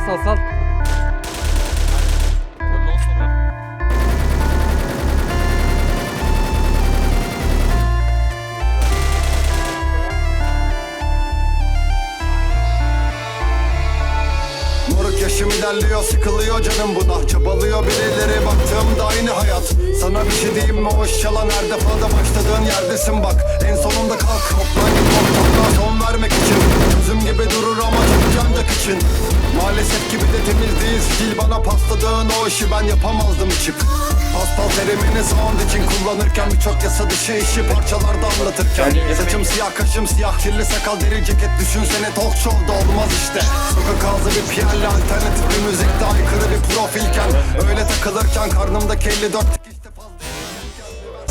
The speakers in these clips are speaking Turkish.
sal sal. Sonra Moruk yaşım ilerliyor sıkılıyor canım buna Çabalıyor birileri baktığımda aynı hayat. Sana bir şey diyeyim mi? Yalan her defada başladığın yerdesin bak. En sonunda kalk toplan git son vermek için. Gözüm gibi durur ama ancak için Maalesef gibi de temiz değil stil bana pasladığın o işi ben yapamazdım içip. Paspal terimini sound için kullanırken Birçok yasa dışı işi parçalarda anlatırken. Saçım siyah kaşım siyah kirli sakal deri ceket. Düşünsene talk show'da olmaz işte. Sokak ağzı bir piyale alternatif bir müzikte aykırı bir profilken. Öyle takılırken karnımdaki 54 dikişte fazla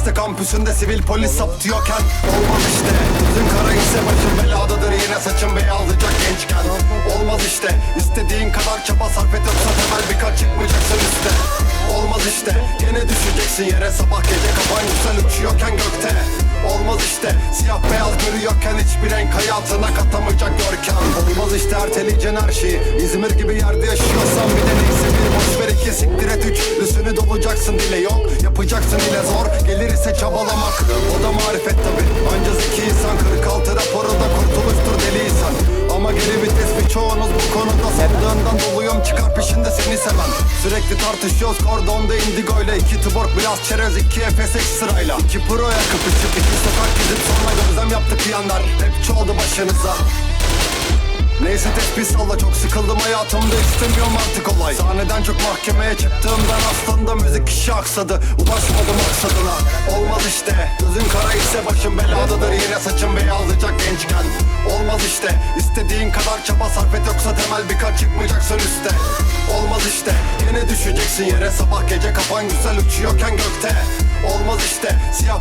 Üniversite kampüsünde sivil polis saptıyorken Olmaz işte. Gözün kara ise başım beladadır Yine saçım beyazlayacak gençken. Olmaz işte kadar çaba sarf et Yoksa temel birkaç çıkmayacaksın üste. Olmaz işte Gene düşeceksin yere. Sabah gece Kafan yüksel uçuyorken gökte. Olmaz işte Siyah beyaz görüyorken hiçbir renk hayatına katamayacak görkem. Olmaz işte erteleyeceksin her şeyi. İzmir gibi yerde yaşıyorsan bir de neyse bir boş ver iki. Siktir et üç Üstünü dolacaksın dile. Yok Yapacaksın ile zor. Gelir ise çabalamak. O da marifet tabi Anca zeki insan 46 raporunda kurtuluştur deliysen peşinde seni seven Sürekli tartışıyoruz kordonda indigo ile iki tuborg biraz çerez iki efes sırayla. İki proya kapışıp iki sokak gidip sonra gözlem yaptık yanlar Rapçi oldu başınıza. Neyse tespih salla çok sıkıldım hayatımda istemiyorum artık olay. Sahneden çok mahkemeye çıktığımdan aslında müzik işi aksadı. Ulaşmadım maksadına. Olmaz işte Gözün kara ise başım beladadır. Yine saçım beyazlayacak gençken. Olmaz işte İstediğin kadar çaba sarf et Yoksa temel birkaç çıkmayacaksın üste Olmaz işte Yine düşeceksin yere. Sabah gece kafan güzel uçuyorken gökte. Olmaz işte Siyah